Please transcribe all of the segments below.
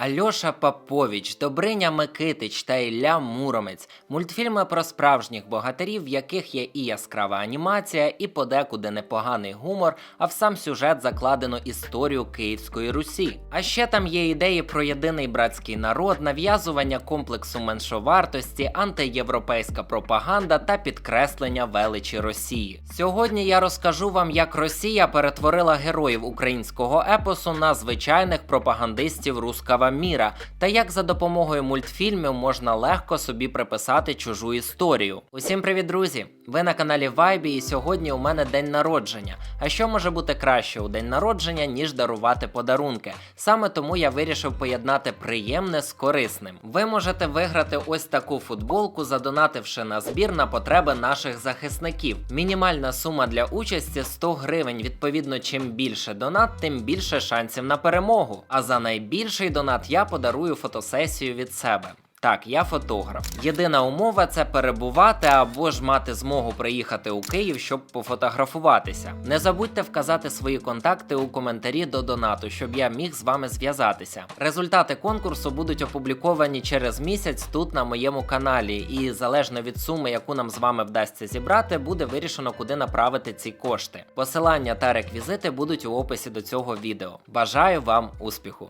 Альоша Попович, Добриня Микитич та Ілля Муромець мультфільми про справжніх богатирів, в яких є і яскрава анімація, і подекуди непоганий гумор, а в сам сюжет закладено історію Київської Русі. А ще там є ідеї про єдиний братський народ, нав'язування комплексу меншовартості, антиєвропейська пропаганда та підкреслення величі Росії. Сьогодні я розкажу вам, як Росія перетворила героїв українського епосу на звичайних пропагандистів рускава міра, та як за допомогою мультфільмів можна легко собі приписати чужу історію. Усім привіт, друзі! Ви на каналі Вайбі, і сьогодні у мене день народження. А що може бути краще у день народження, ніж дарувати подарунки? Саме тому я вирішив поєднати приємне з корисним. Ви можете виграти ось таку футболку, задонативши на збір на потреби наших захисників. Мінімальна сума для участі 100 гривень. Відповідно, чим більше донат, тим більше шансів на перемогу. А за найбільший донат я подарую фотосесію від себе. Так, я фотограф. Єдина умова це перебувати або ж мати змогу приїхати у Київ, щоб пофотографуватися. Не забудьте вказати свої контакти у коментарі до донату, щоб я міг з вами зв'язатися. Результати конкурсу будуть опубліковані через місяць тут на моєму каналі, і залежно від суми, яку нам з вами вдасться зібрати, буде вирішено, куди направити ці кошти. Посилання та реквізити будуть у описі до цього відео. Бажаю вам успіху!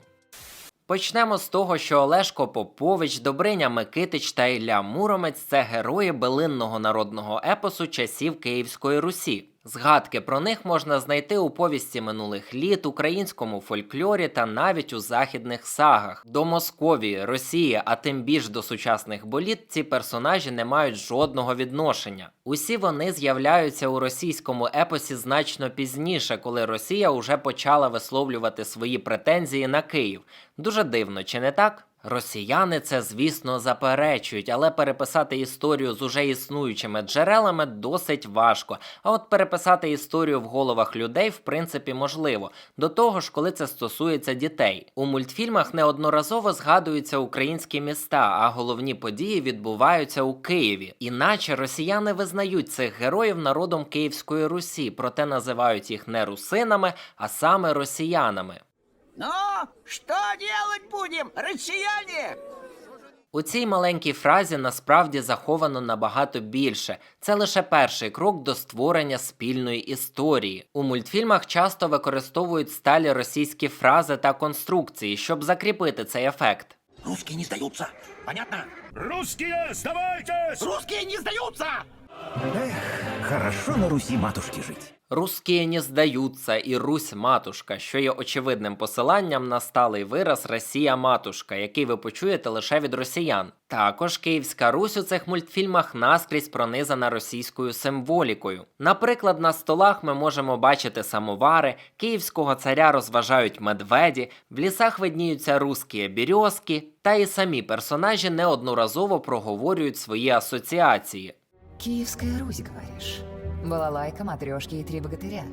Почнемо з того, що Олешко Попович, Добриня Микитич та Ілля Муромець це герої билинного народного епосу часів Київської Русі. Згадки про них можна знайти у повісті минулих літ, українському фольклорі та навіть у західних сагах. До Московії, Росії, а тим більш до сучасних боліт ці персонажі не мають жодного відношення. Усі вони з'являються у російському епосі значно пізніше, коли Росія уже почала висловлювати свої претензії на Київ. Дуже дивно, чи не так? Росіяни це, звісно, заперечують, але переписати історію з уже існуючими джерелами досить важко. А от переписати історію в головах людей, в принципі, можливо. До того ж, коли це стосується дітей. У мультфільмах неодноразово згадуються українські міста, а головні події відбуваються у Києві. Іначе росіяни визнають цих героїв народом Київської Русі, проте називають їх не русинами, а саме росіянами. Ну, что делать будем, россияне? У цій маленькій фразі насправді заховано набагато більше. Це лише перший крок до створення спільної історії. У мультфільмах часто використовують сталі російські фрази та конструкції, щоб закріпити цей ефект. Русские не сдаются, понятно? Русские, сдавайтесь! Русские не сдаются! Эх, хорошо на Руси матушке жить. Русські не здаються і Русь матушка, що є очевидним посиланням на сталий вираз Росія матушка, який ви почуєте лише від росіян. Також Київська Русь у цих мультфільмах наскрізь пронизана російською символікою. Наприклад, на столах ми можемо бачити самовари, київського царя розважають медведі, в лісах видніються русські березки, та і самі персонажі неодноразово проговорюють свої асоціації. Киевская Русь, говоришь? Балалайка, матрешки и три богатыря.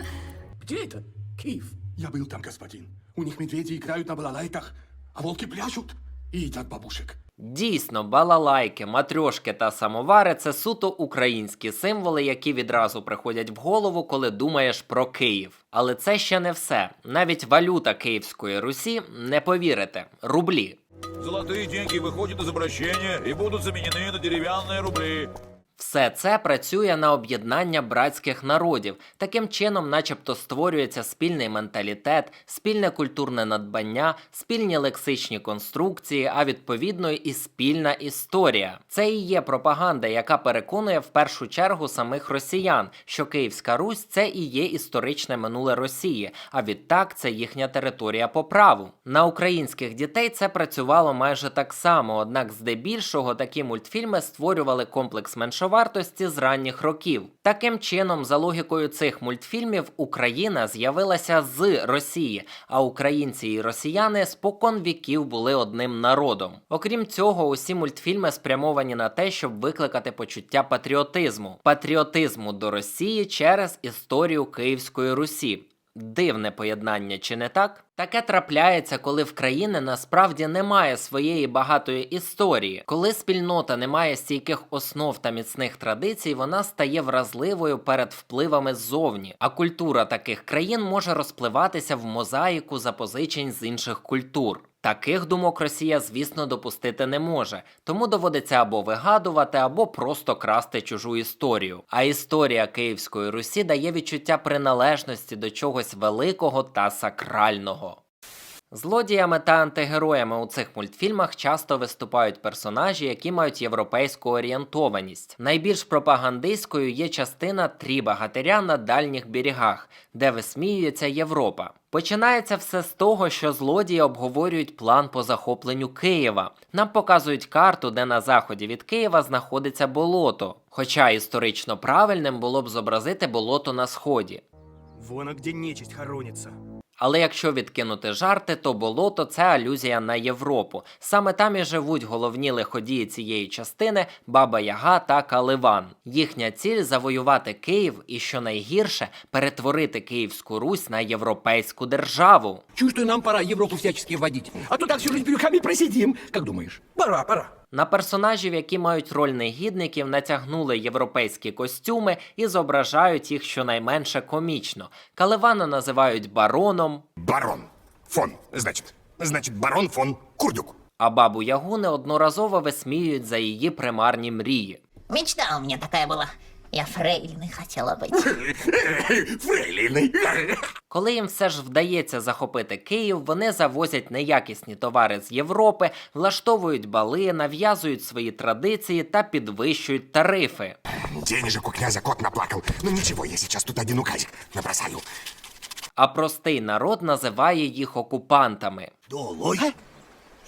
Где это? Киев. Я был там, господин. У них медведи играют на балалайках, а волки пляшут и едят бабушек. Дійсно, балалайки, матрьошки та самовари це суто українські символи, які відразу приходять в голову, коли думаєш про Київ. Але це ще не все. Навіть валюта Київської Русі не повірите рублі. Золотые деньги выходят из обращения и будут заменены на деревянные рубли. Все це працює на об'єднання братських народів. Таким чином, начебто, створюється спільний менталітет, спільне культурне надбання, спільні лексичні конструкції, а відповідно і спільна історія. Це і є пропаганда, яка переконує в першу чергу самих росіян, що Київська Русь це і є історичне минуле Росії, а відтак це їхня територія по праву. На українських дітей це працювало майже так само, однак здебільшого такі мультфільми створювали комплекс меншовартості з ранніх років. Таким чином, за логікою цих мультфільмів, Україна з'явилася з Росії, а українці і росіяни спокон віків були одним народом. Окрім цього, усі мультфільми спрямовані на те, щоб викликати почуття патріотизму, патріотизму до Росії через історію Київської Русі. Дивне поєднання, чи не так? Таке трапляється, коли в країни насправді немає своєї багатої історії. Коли спільнота не має стійких основ та міцних традицій, вона стає вразливою перед впливами ззовні. А культура таких країн може розпливатися в мозаїку запозичень з інших культур. Таких думок Росія, звісно, допустити не може, тому доводиться або вигадувати, або просто красти чужу історію. А історія Київської Русі дає відчуття приналежності до чогось великого та сакрального. Злодіями та антигероями у цих мультфільмах часто виступають персонажі, які мають європейську орієнтованість. Найбільш пропагандистською є частина Трі богатиря на дальніх берегах, де висміюється Європа. Починається все з того, що злодії обговорюють план по захопленню Києва. Нам показують карту, де на заході від Києва знаходиться болото. Хоча історично правильним було б зобразити болото на сході. Вон, а где нечисть хоронится. Але якщо відкинути жарти, то болото це алюзія на Європу. Саме там і живуть головні лиходії цієї частини Баба Яга та Каливан. Їхня ціль завоювати Київ і, що найгірше, перетворити Київську Русь на європейську державу. Чувствую, нам пора Европу всячески вводить. А то так всю жизнь брюхами просидим. Как думаешь? Пора, пора. На персонажів, які мають роль негідників, натягнули європейські костюми і зображають їх щонайменше комічно. Каливана називають бароном, Барон. Фон, значить, значить, барон фон Курдюк. а бабу Ягу неодноразово висміюють за її примарні мрії. Мечта у мене така была. Я фрейлиной хотела быть. Фрейлины. Коли їм все ж вдається захопити Київ, вони завозять неякісні товари з Європи, влаштовують бали, нав'язують свої традиції та підвищують тарифи. Денежек у князя кот наплакал. Ну ничего, я сейчас тут один указик набросаю. А простий народ називає їх окупантами. Долой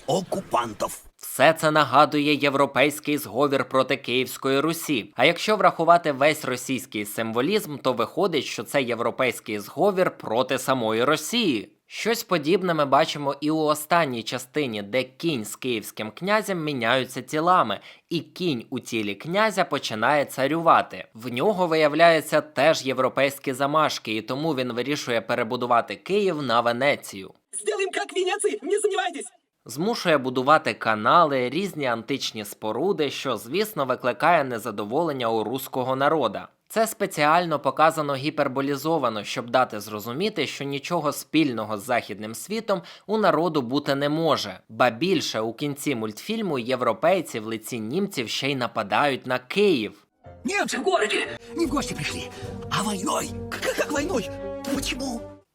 оккупантов. Все це нагадує європейський зговір проти Київської Русі. А якщо врахувати весь російський символізм, то виходить, що це європейський зговір проти самої Росії. Щось подібне ми бачимо і у останній частині, де кінь з київським князем міняються тілами, і кінь у тілі князя починає царювати. В нього виявляються теж європейські замашки, і тому він вирішує перебудувати Київ на Венецію. Сделаем как в не сомневайтесь. Змушує будувати канали, різні античні споруди, що, звісно, викликає незадоволення у руського народа. Це спеціально показано гіперболізовано, щоб дати зрозуміти, що нічого спільного з західним світом у народу бути не може. Ба більше у кінці мультфільму європейці в лиці німців ще й нападають на Київ. Немцы в городе. Не в гости пришли, а войной. Как, как войной?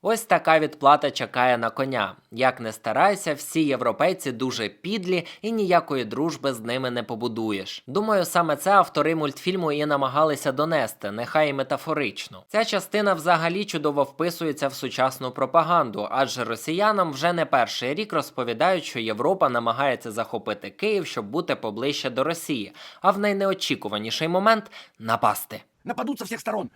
Ось така відплата чекає на коня. Як не старайся, всі європейці дуже підлі і ніякої дружби з ними не побудуєш. Думаю, саме це автори мультфільму і намагалися донести, нехай і метафорично. Ця частина взагалі чудово вписується в сучасну пропаганду, адже росіянам вже не перший рік розповідають, що Європа намагається захопити Київ, щоб бути поближче до Росії, а в найнеочікуваніший момент напасти. Нападут со всех сторон.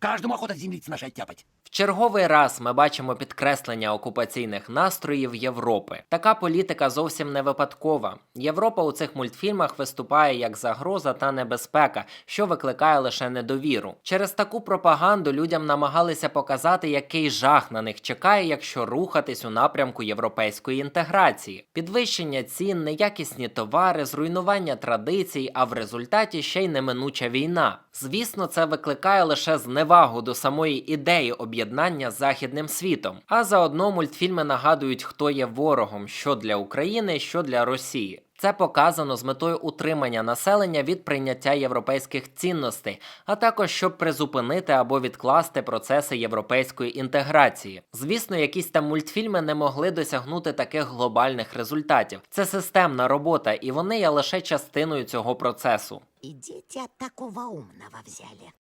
Каждому охота землицы нашей оттяпать. В черговий раз ми бачимо підкреслення окупаційних настроїв Європи. Така політика зовсім не випадкова. Європа у цих мультфільмах виступає як загроза та небезпека, що викликає лише недовіру. Через таку пропаганду людям намагалися показати, який жах на них чекає, якщо рухатись у напрямку європейської інтеграції, підвищення цін, неякісні товари, зруйнування традицій, а в результаті ще й неминуча війна. Звісно, це викликає лише зневагу до самої ідеї об'єднання з західним світом. А заодно мультфільми нагадують, хто є ворогом, що для України, що для Росії. Це показано з метою утримання населення від прийняття європейських цінностей, а також щоб призупинити або відкласти процеси європейської інтеграції. Звісно, якісь там мультфільми не могли досягнути таких глобальних результатів. Це системна робота, і вони є лише частиною цього процесу. От такого умного взяли.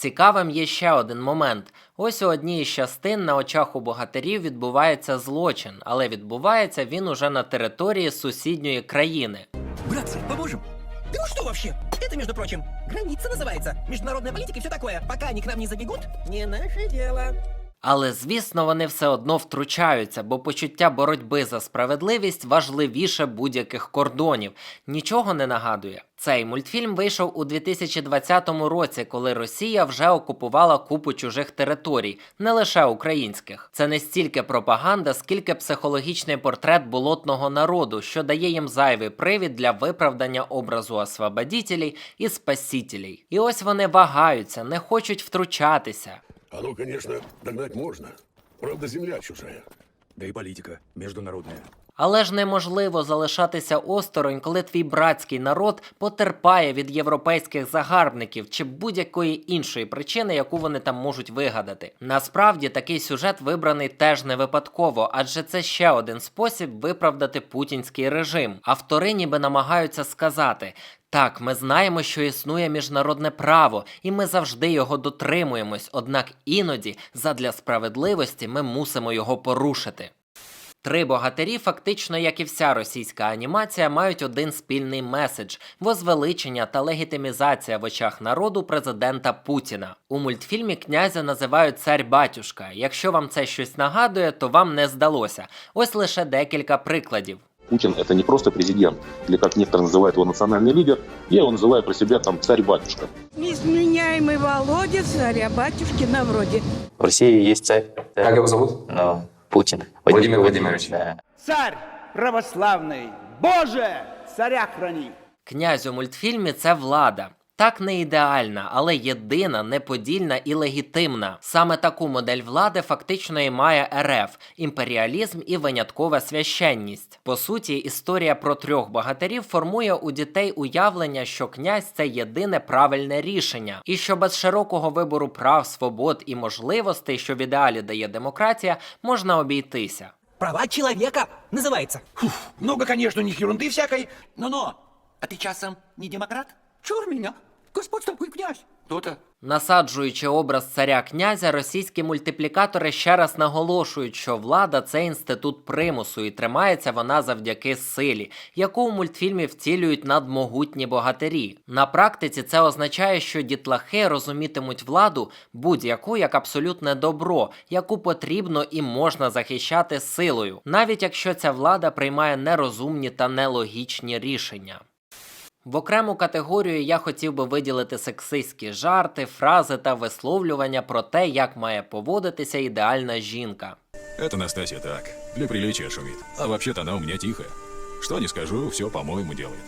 Цікавим є ще один момент. Ось у одній із частин на очах у богатирів відбувається злочин, але відбувається він уже на території сусідньої країни. Братцы, поможем? Да вы что вообще? Это, между прочим, граница называется. Международная политика и все такое. Пока они к нам не забегут, не наше дело. Але звісно, вони все одно втручаються, бо почуття боротьби за справедливість важливіше будь-яких кордонів. Нічого не нагадує. Цей мультфільм вийшов у 2020 році, коли Росія вже окупувала купу чужих територій, не лише українських. Це не стільки пропаганда, скільки психологічний портрет болотного народу, що дає їм зайвий привід для виправдання образу освободітелей і спасітелей. І ось вони вагаються, не хочуть втручатися. Оно, ну, конечно, догнать можно. Правда, земля чужая. Да и политика международная. Але ж неможливо залишатися осторонь, коли твій братський народ потерпає від європейських загарбників чи будь-якої іншої причини, яку вони там можуть вигадати. Насправді такий сюжет вибраний теж не випадково, адже це ще один спосіб виправдати путінський режим. Автори ніби намагаються сказати. Так, ми знаємо, що існує міжнародне право, і ми завжди його дотримуємось, однак іноді, задля справедливості, ми мусимо його порушити. Три богатирі, фактично, як і вся російська анімація, мають один спільний меседж возвеличення та легітимізація в очах народу президента Путіна. У мультфільмі князя називають цар батюшка. Якщо вам це щось нагадує, то вам не здалося. Ось лише декілька прикладів. Путин это не просто президент, или как некоторые называют его национальный лидер, я его называю про себя там царь-батюшка. Несменяемый Володя, царя батюшкина вроде. В России есть царь. Как его зовут? Ну, Путин. Владимир Владимирович. Да. Царь православный, Боже, царя храни. Князь у мультфільмі це влада. Так не ідеальна, але єдина, неподільна і легітимна. Саме таку модель влади фактично і має РФ імперіалізм і виняткова священність. По суті, історія про трьох богатирів формує у дітей уявлення, що князь це єдине правильне рішення, і що без широкого вибору прав, свобод і можливостей, що в ідеалі дає демократія, можна обійтися. Права человека называется. Много, конечно, не ерунды всякой, но-но. А ты часом не демократ? Чур меня, Господь такой князь. То-то. Насаджуючи образ царя князя, російські мультиплікатори ще раз наголошують, що влада це інститут примусу, і тримається вона завдяки силі, яку у мультфільмі втілюють надмогутні богатирі. На практиці це означає, що дітлахи розумітимуть владу будь-яку як абсолютне добро, яку потрібно і можна захищати силою, навіть якщо ця влада приймає нерозумні та нелогічні рішення. В окрему категорію я хотів би виділити сексистські жарти, фрази та висловлювання про те, як має поводитися ідеальна жінка. Это Настасья так, для приличия шумит. А вообще-то она у меня тихая. Что не скажу, все по-моему делает.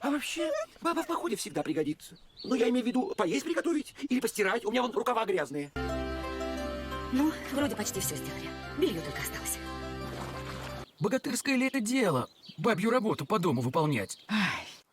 А вообще, баба в походе всегда пригодится. Ну, я имею в виду, поесть приготовить или постирать. У меня вон рукава грязные. Ну, вроде почти все сделали. Белье только осталось. Богатырское ли это дело? Бабью работу по дому выполнять.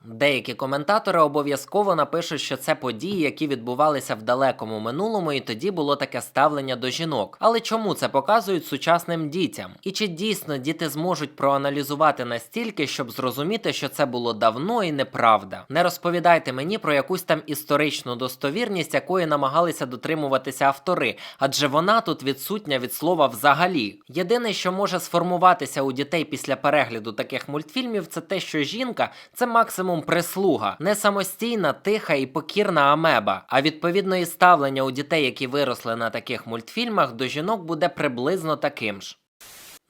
Деякі коментатори обов'язково напишуть, що це події, які відбувалися в далекому минулому, і тоді було таке ставлення до жінок. Але чому це показують сучасним дітям? І чи дійсно діти зможуть проаналізувати настільки, щоб зрозуміти, що це було давно і неправда? Не розповідайте мені про якусь там історичну достовірність, якої намагалися дотримуватися автори, адже вона тут відсутня від слова взагалі. Єдине, що може сформуватися у дітей після перегляду таких мультфільмів, це те, що жінка це максимум прислуга, не самостійна, тиха і покірна амеба. А відповідно і ставлення у дітей, які виросли на таких мультфільмах, до жінок буде приблизно таким ж.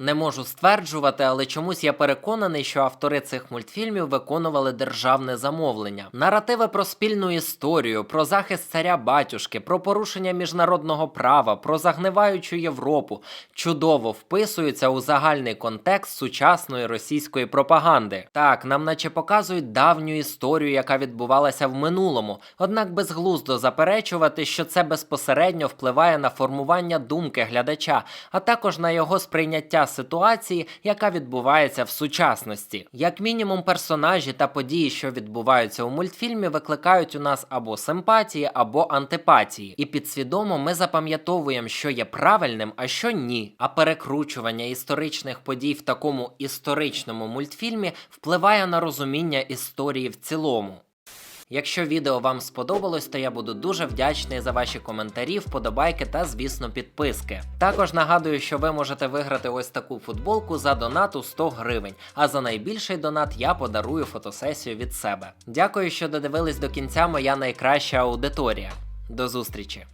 Не можу стверджувати, але чомусь я переконаний, що автори цих мультфільмів виконували державне замовлення. Наративи про спільну історію, про захист царя батюшки, про порушення міжнародного права, про загниваючу Європу чудово вписуються у загальний контекст сучасної російської пропаганди. Так, нам наче показують давню історію, яка відбувалася в минулому, однак безглуздо заперечувати, що це безпосередньо впливає на формування думки глядача, а також на його сприйняття ситуації, яка відбувається в сучасності. Як мінімум, персонажі та події, що відбуваються у мультфільмі, викликають у нас або симпатії, або антипатії. І підсвідомо ми запам'ятовуємо, що є правильним, а що ні. А перекручування історичних подій в такому історичному мультфільмі впливає на розуміння історії в цілому. Якщо відео вам сподобалось, то я буду дуже вдячний за ваші коментарі, вподобайки та, звісно, підписки. Також нагадую, що ви можете виграти ось таку футболку за донат у 100 гривень, а за найбільший донат я подарую фотосесію від себе. Дякую, що додивились до кінця моя найкраща аудиторія. До зустрічі!